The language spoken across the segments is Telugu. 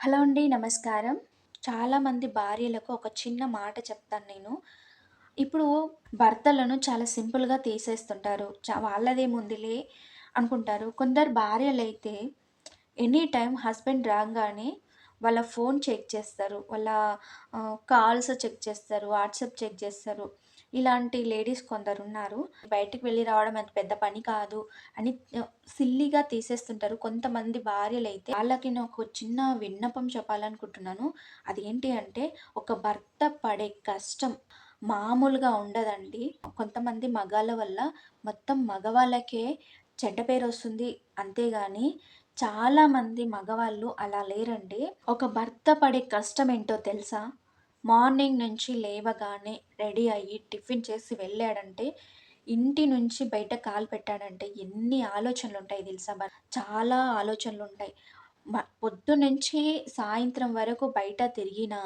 హలో అండి. నమస్కారం. చాలామంది భార్యలకు ఒక చిన్న మాట చెప్తాను నేను. ఇప్పుడు భర్తలను చాలా సింపుల్‌గా తీసేస్తుంటారు. చ వాళ్ళదేముందిలే అనుకుంటారు. కొందరు భార్యలు అయితే ఎనీ టైం హస్బెండ్ రాగానే వాళ్ళ ఫోన్ చెక్ చేస్తారు. వాళ్ళ కాల్స్ చెక్ చేస్తారు. వాట్సాప్ చెక్ చేస్తారు. ఇలాంటి లేడీస్ కొందరు ఉన్నారు బయటికి వెళ్ళి రావడం అంత పెద్ద పని కాదు అని సిల్లీగా తీసేస్తుంటారు. కొంతమంది భార్యలు అయితే వాళ్ళకి నేను ఒక చిన్న విన్నపం చెప్పాలనుకుంటున్నాను. అదేంటి అంటే ఒక భర్త పడే కష్టం మామూలుగా ఉండదండి. కొంతమంది మగాళ్ళ వల్ల మొత్తం మగవాళ్ళకే చెడ్డ పేరు వస్తుంది అంతేగాని చాలామంది మగవాళ్ళు అలా లేరండి. ఒక భర్త పడే కష్టం ఏంటో తెలుసా? మార్నింగ్ నుంచి లేవగానే రెడీ అయ్యి టిఫిన్ చేసి వెళ్ళాడంటే, ఇంటి నుంచి బయట కాలు పెట్టాడంటే ఎన్ని ఆలోచనలు ఉంటాయి తెలుసా? బ చాలా ఆలోచనలుంటాయి. మ పొద్దునుంచి సాయంత్రం వరకు బయట తిరిగినా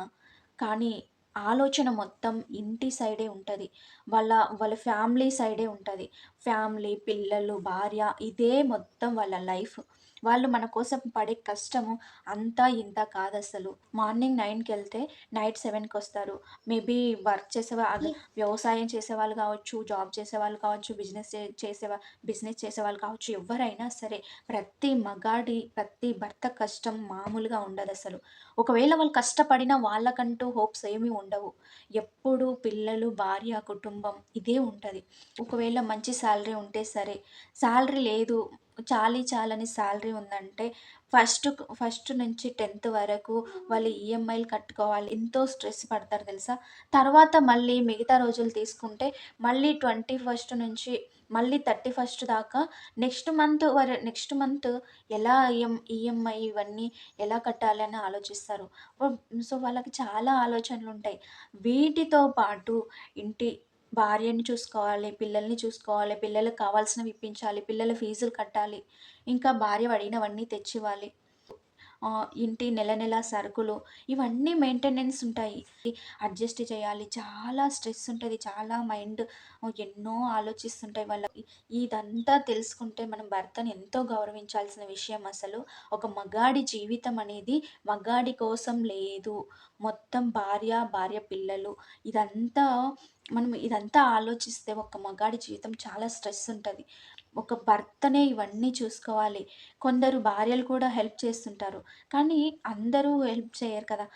కానీ ఆలోచన మొత్తం ఇంటి సైడే ఉంటుంది వాళ్ళ వాళ్ళ ఫ్యామిలీ సైడే ఉంటుంది ఫ్యామిలీ, పిల్లలు, భార్య ఇదే మొత్తం వాళ్ళ లైఫ్. వాళ్ళు మన కోసం పడే కష్టము అంతా ఇంతా కాదసలు. మార్నింగ్ నైన్కి వెళ్తే నైట్ సెవెన్కి వస్తారు మేబీ వర్క్ చేసేవా వ్యవసాయం చేసేవాళ్ళు కావచ్చు, జాబ్ చేసేవాళ్ళు కావచ్చు, బిజినెస్ చే చేసేవా బిజినెస్ చేసేవాళ్ళు కావచ్చు, ఎవరైనా సరే ప్రతి మగాడి, ప్రతి భర్త కష్టం మామూలుగా ఉండదు అసలు ఒకవేళ వాళ్ళు కష్టపడినా వాళ్ళకంటూ హోప్స్ ఏమి ఉండవు. ఎప్పుడు పిల్లలు, భార్య, కుటుంబం ఇదే ఉంటుంది ఒకవేళ మంచి సాలరీ ఉంటే సరే, శాలరీ లేదు చాలీ చాలని శాలరీ ఉందంటే ఫస్ట్ ఫస్ట్ నుంచి 10థ్ వరకు వాళ్ళు ఈఎంఐలు కట్టుకోవాలి. ఎంతో స్ట్రెస్ పడతారు తెలుసా? తర్వాత మళ్ళీ మిగతా రోజులు తీసుకుంటే మళ్ళీ 21st నుంచి మళ్ళీ 31st దాకా నెక్స్ట్ మంత్ వర నెక్స్ట్ మంత్ ఎలా ఈఎం ఈఎంఐ ఇవన్నీ ఎలా కట్టాలి అని ఆలోచిస్తారు. సో, వాళ్ళకి చాలా ఆలోచనలు ఉంటాయి వీటితో పాటు ఇంటి భార్యని చూసుకోవాలి, పిల్లల్ని చూసుకోవాలి, పిల్లలకు కావాల్సినవి ఇప్పించాలి, పిల్లల ఫీజులు కట్టాలి, ఇంకా భార్య అడిగినవన్నీ తెచ్చివ్వాలి. ఇంటి నెల నెల సరుకులు ఇవన్నీ మెయింటెనెన్స్ ఉంటాయి. అడ్జస్ట్ చేయాలి. చాలా స్ట్రెస్ ఉంటుంది చాలా మైండ్ ఎన్నో ఆలోచిస్తుంటాయి వాళ్ళకి. ఇదంతా తెలుసుకుంటే మనం భర్తని ఎంతో గౌరవించాల్సిన విషయం అసలు. ఒక మగాడి జీవితం అనేది మగాడి కోసం లేదు. మొత్తం భార్య, భార్య పిల్లలు ఇదంతా మనం ఇదంతా ఆలోచిస్తే ఒక మగాడి జీవితం చాలా స్ట్రెస్ ఉంటుంది ఒక భర్తనే ఇవన్నీ చూసుకోవాలి. కొందరు భార్యలు కూడా హెల్ప్ చేస్తుంటారు. కానీ అందరూ హెల్ప్ చేయరు కదా!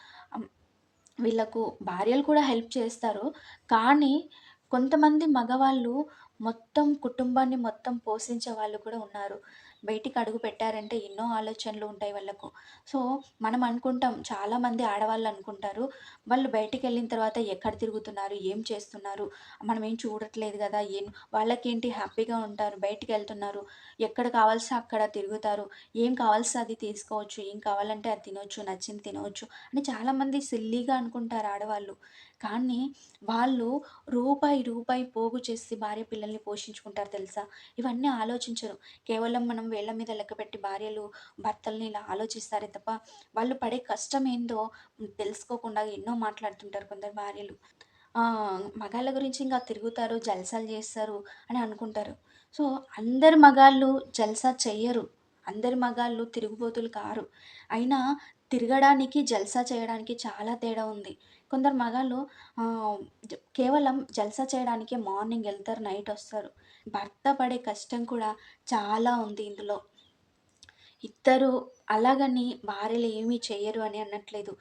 వీళ్ళకు భార్యలు కూడా హెల్ప్ చేస్తారు. కానీ కొంతమంది మగవాళ్ళు మొత్తం కుటుంబాన్ని మొత్తం పోషించే వాళ్ళు కూడా ఉన్నారు. బయటికి అడుగు పెట్టారంటే ఎన్నో ఆలోచనలు ఉంటాయి వాళ్ళకు. సో, మనం అనుకుంటాం చాలామంది ఆడవాళ్ళు అనుకుంటారు. వాళ్ళు బయటికి వెళ్ళిన తర్వాత ఎక్కడ తిరుగుతున్నారు? ఏం చేస్తున్నారు? మనం ఏం చూడట్లేదు కదా ఏం వాళ్ళకేంటి హ్యాపీగా ఉంటారు. బయటికి వెళ్తున్నారు ఎక్కడ కావాల్సి అక్కడ తిరుగుతారు. ఏం కావాల్సి అది తీసుకోవచ్చు. ఏం కావాలంటే అది తినొచ్చు. నచ్చింది తినవచ్చు అని చాలామంది సిల్లీగా అనుకుంటారు ఆడవాళ్ళు. కానీ వాళ్ళు రూపాయి, రూపాయి పోగు చేసి భార్య పిల్లల్ని పోషించుకుంటారు తెలుసా? ఇవన్నీ ఆలోచించరు. కేవలం మనం వేళ్ళ మీద లెక్కపెట్టి భార్యలు, భర్తల్ని ఇలా ఆలోచిస్తారే తప్ప వాళ్ళు పడే కష్టం ఏందో తెలుసుకోకుండా ఎన్నో మాట్లాడుతుంటారు కొందరు భార్యలు. మగాళ్ళ గురించి ఇంకా తిరుగుతారు, జల్సాలు చేస్తారు అని అనుకుంటారు. సో, అందరు మగాళ్ళు జల్సా చెయ్యరు. అందరి మగాళ్ళు తిరుగుబోతులు కారు. అయినా తిరగడానికి, జల్సా చేయడానికి చాలా తేడా ఉంది. కొందరు మగాళ్ళు కేవలం జల్సా చేయడానికి మార్నింగ్ వెళ్తారు నైట్ వస్తారు భర్త పడే కష్టం కూడా చాలా ఉంది ఇందులో. ఇద్దరు అలాగని భార్యలు ఏమీ చేయరు అని అనట్లేదు.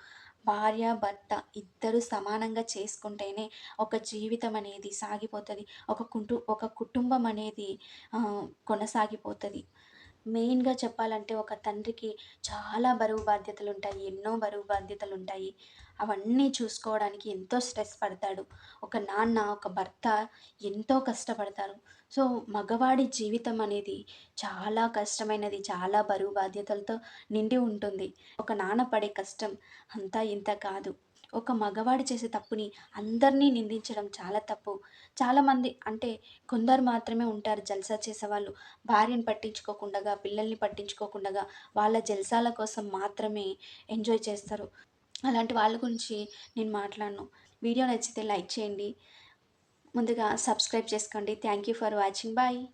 భార్య, భర్త ఇద్దరు సమానంగా చేసుకుంటేనే ఒక జీవితం అనేది సాగిపోతుంది ఒక కుంటు ఒక కుటుంబం అనేది కొనసాగిపోతుంది మెయిన్‌గా చెప్పాలంటే ఒక తండ్రికి చాలా బరువు బాధ్యతలు ఉంటాయి ఎన్నో బరువు బాధ్యతలు ఉంటాయి అవన్నీ చూసుకోవడానికి ఎంతో స్ట్రెస్ పడతాడు. ఒక నాన్న, ఒక భర్త ఎంతో కష్టపడతారు. సో, మగవాడి జీవితం అనేది చాలా కష్టమైనది. చాలా బరువు బాధ్యతలతో నిండి ఉంటుంది. ఒక నాన్న పడే కష్టం అంతా ఇంత కాదు. ఒక మగవాడు చేసే తప్పుని అందరినీ నిందించడం చాలా తప్పు. చాలామంది అంటే కొందరు మాత్రమే ఉంటారు జల్సా చేసేవాళ్ళు. భార్యను పట్టించుకోకుండా పిల్లల్ని పట్టించుకోకుండా వాళ్ళ జల్సాల కోసం మాత్రమే ఎంజాయ్ చేస్తారు. అలాంటి వాళ్ళ గురించి నేను మాట్లాడను. వీడియో నచ్చితే లైక్ చేయండి. ముందుగా సబ్స్క్రైబ్ చేసుకోండి. Thank you for watching. Bye.